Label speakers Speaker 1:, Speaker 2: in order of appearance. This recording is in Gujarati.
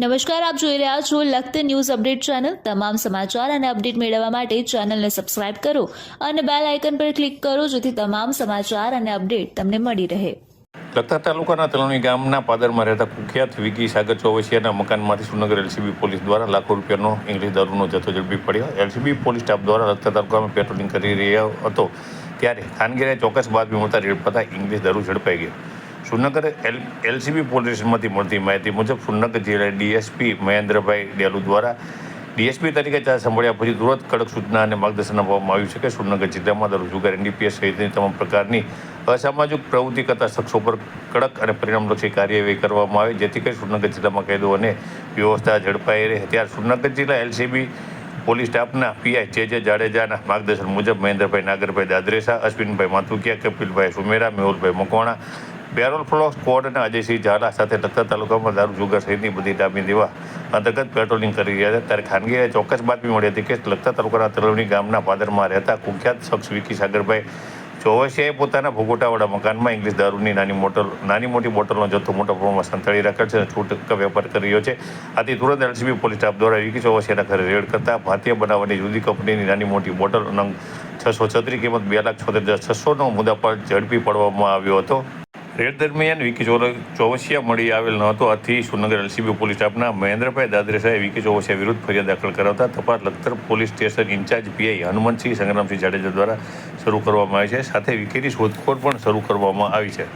Speaker 1: નમસ્કાર, આપ જોઈ રહ્યા છો લખત ન્યૂઝ અપડેટ ચેનલ. તમામ સમાચાર અને અપડેટ મેળવવા માટે ચેનલને સબસ્ક્રાઇબ કરો અને બેલ આઇકન પર ક્લિક કરો જેથી તમામ સમાચાર અને અપડેટ તમને મળી રહે.
Speaker 2: લખતર તાલુકાના તલણી ગામના પાદરમાં રહેતા કુખ્યાત વિકી સાગર ચોવસિયાના મકાનમાંથી સુનગર એલસીબી પોલીસ દ્વારા લાખો રૂપિયાનો ઇંગ્લિશ દારૂનો જથ્થો ઝડપી પડ્યો. એલસીબી પોલીસ સ્ટાફ દ્વારા લખતર તાલુકામાં પેટ્રોલિંગ કરી રહ્યો હતો. ત્યારે ખાનગીરે ચોક્કસ બાતમી મળતા રેડ ઇંગ્લિશ દારૂ ઝડપાઈ ગયો. સુરનગર એલ, એલસીબી પોલીસ મળતી માહિતી મુજબ સુનગર જિલ્લા ડીએસપી મહેન્દ્રભાઈ ડેલુ દ્વારા ડીએસપી તરીકે ચાર્જ સંભાળ્યા પછી તુરંત કડક સૂચના અને માર્ગદર્શન આપવામાં આવ્યું છે કે સુનગર જિલ્લામાં દારૂ જુગાર એનડીપીએસ સહિતની તમામ પ્રકારની અસામાજિક પ્રવૃત્તિ કરતા શખ્સો પર કડક અને પરિણામલક્ષી કાર્યવાહી કરવામાં આવે, જેથી કરી સુનગર જિલ્લામાં કાયદો અને વ્યવસ્થા ઝડપાઈ રહે. ત્યારે સુનગર જિલ્લા એલસીબી પોલીસ સ્ટાફના પીઆઈ જે જે જાડેજાના માર્ગદર્શન મુજબ Mahendrabhai Nagarbhai Dadresa, Ashwinbhai Mathukiya Kapilbhai Sumera, Mehulbhai Makwana parole furlough squad અને અજયસિંહ ઝાલા સાથે લખતર તાલુકામાં દારૂ જુગાર સહિતની બધી ડામી દેવા અંતર્ગત પેટ્રોલિંગ કરી રહ્યા હતા ત્યારે ખાનગીએ ચોક્કસ બાતમી મળી હતી કે લખતા તાલુકાના તરવણી ગામના પાદરમાં રહેતા કુખ્યાત શખ્સ વિકી સાગરભાઈ ચોવસિયાએ પોતાના ભોગોટાવાળા મકાનમાં ઇંગ્લિશ દારૂની નાની મોટલ, નાની મોટી બોટલનો જથ્થો મોટા પ્રમાણમાં સંતાડી રાખેલ છે અને છૂટક વેપાર કરી રહ્યો છે. આથી તુરંત એલસીબી પોલીસ સ્ટાફ દ્વારા વિકી ચોવસિયાના ઘરે રેડ કરતા ભારતીય બનાવવાની જુદી કંપનીની નાની મોટી બોટલ અને છસો છત્રીસ કિંમત બે લાખ છોતેર હજાર છસોનો મુદ્દા પર ઝડપી પાડવામાં આવ્યો હતો. રેડ દરમિયાન વિકી ચોવસિયા મળી આવેલ ન હતો આથી સુરનગર એલસીબી પોલીસ સ્ટાફના મહેન્દ્રભાઈ દાદરેસાએ વિકી ચોવસિયા વિરુદ્ધ ફરિયાદ દાખલ કરાવતા તપાસ Lakhtar police station incharge PI Hanumantsinh Sangramsinh Jadeja દ્વારા શરૂ કરવામાં આવી છે. સાથે વિકીની શોધખોળ પણ શરૂ કરવામાં આવી છે.